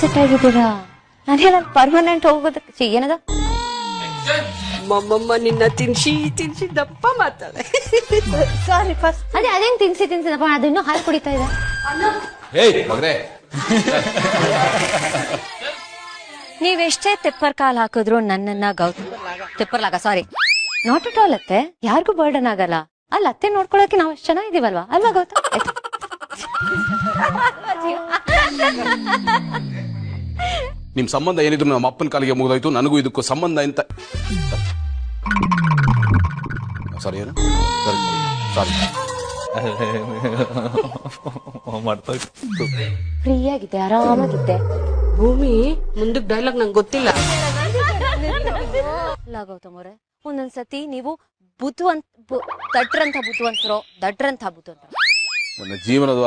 Set ಆಗಿದ್ದೀರಾ ನಾನೇನ permanent ಹೋಗೋದಕ್ಕೆ ಛೀ, ಏನದ? ಮಮ್ಮಮ್ಮ ನಿನ್ನ ತಿನ್ಸಿ ತಿನ್ಸಿ ದಪ್ಪ ಮಾತಾಳೆ ಸಾರಿ ಫಸ್ಟ್ ಅದೇ ಅದೇನ್ ತಿನ್ಸಿ ತಿನ್ಸಿದಪ್ಪ ಅದು ಇನ್ನೂ ಹಾಲು ಕುಡಿತಾ ಇದೆ. ಹೇಯ್ ಮಗ್ರೆ ನೀವೆಷ್ಟೇ ತೆಪ್ಪರ್ ಕಾಲ್ ಹಾಕಿದ್ರು ನನ್ನನ್ನ ಗೌತಮ್ ತೆಪ್ಪರ್ಲಾಗ ಸಾರಿ ನಾಟ್ ಅಟ್ ಆಲ್ ಅತ್ತೆ. ಯಾರಿಗೂ ಬರ್ಡನ್ ಆಗಲ್ಲ. ಅಲ್ಲ ಅತ್ತೆ ನೋಡ್ಕೊಳಕ್ಕೆ ನಾವು ಅಷ್ಟು ಚೆನ್ನಾಗಿದೀವಲ್ವಾ ಅಲ್ವಾ ಗೌತಮ್? ಆಯ್ತು. ನಿಮ್ ಸಂಬಂಧ ಏನಿದ್ರು ನಮ್ಮ ಅಪ್ಪನ ಕಾಲಿಗೆ ಮುಗಿದೋಯ್ತು ನನಗೂ ಇದಕ್ಕೂ ಸಂಬಂಧ ಅಂತ ಸಾರಿ ಏನು? ಸಾರಿ ಫ್ರೀ ಆಗಿದೆ ಆರಾಮಾಗಿದ್ದೆ. ಭೂಮಿ ಮುಂದಕ್ಕೆ ಡೈಲಾಗ್ ನಂಗೆ ಗೊತ್ತಿಲ್ಲ. ಅಲ್ಲ ಗೌತಮ್ ಅವರೇ ಒಂದೊಂದ್ಸತಿ ನೀವು ಬುದ್ಧವಂತ ಬು- ದಟ್ರಂತ ದಡ್ರಂತ ಬುದ್ಧಿವಂತ ನನ್ನ ಜೀವನದ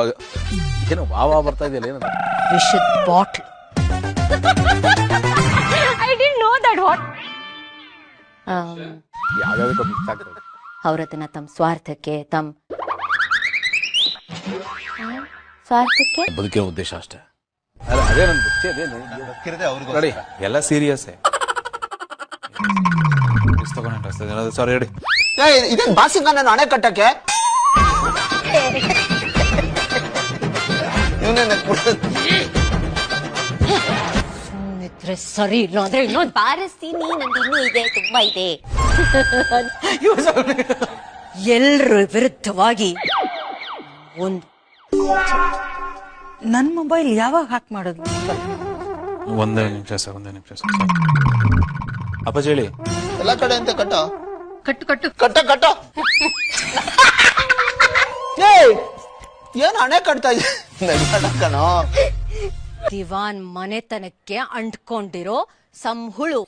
ಏನೋ ವಾವ ಬರ್ತಾ ಇದೆಯಲ್ಲ ಏನದು? ವಿಷದ್ bottle I didn't know that what ಯಾವ್ಯಾವ್ದಕ್ಕೂ mix ಆಗ್ತದೆ. ಅವ್ರದನ್ನ ತಮ್ಮ ಸ್ವಾರ್ಥಕ್ಕೆ ತಮ್ಮ ಸ್ವಾರ್ಥಕ್ಕೆ? ಬದುಕಿನ ಉದ್ದೇಶ ಅಷ್ಟೇ. ಅಲ್ಲ ಅದೇ ನನ್ ಬುದ್ಧಿ ಅದೇನು ನೋಡಿ ಎಲ್ಲ ಸೀರಿಯಸ್ ಸಾರಿ ಹೇಳಿ. ಇದೇನ್ ಬಾಸಿಂಗ ನಾನು ಅಣೆ ಕಟ್ಟಕ್ಕೆ? ಇವ್ನೇನ್ ಇದ್ರೆ ಸರಿ ಇಲ್ಲ ಅಂದ್ರೆ ಇನ್ನೊಂದು ಬಾರಿಸ್ತೀನಿ ನಂದು ಇನ್ನೂ ಇದೆ ತುಂಬಾ ಇದೆ ಎಲ್ರ ವಿರುದ್ಧವಾಗಿ ಒಂದು ನನ್ನ ಮೊಬೈಲ್ ಯಾವಾಗ ಹಾಕ್ ಮಾಡೋದು? ಒಂದೇ ನಿಮಿಷ ಸರ್ ಒಂದೇ ನಿಮಿಷ ಸರ್. ಅಪ್ಪಾಜಿ ಹೇಳಿ. ಎಲ್ಲ ಕಡೆ ಅಂತ ಕಟ್ಟ. ಕಟ್ಟು ಕಟ್ಟು. ಕಟ್ಟ ಕಟ್ಟ. ಏಯ್! ಏನ್ ಹಣೆ ಕಟ್ತಾ ದಿವಾನ್ ಮನೆತನಕ್ಕೆ ಅಂಟ್ಕೊಂಡಿರೋ ಸಂಹುಳು.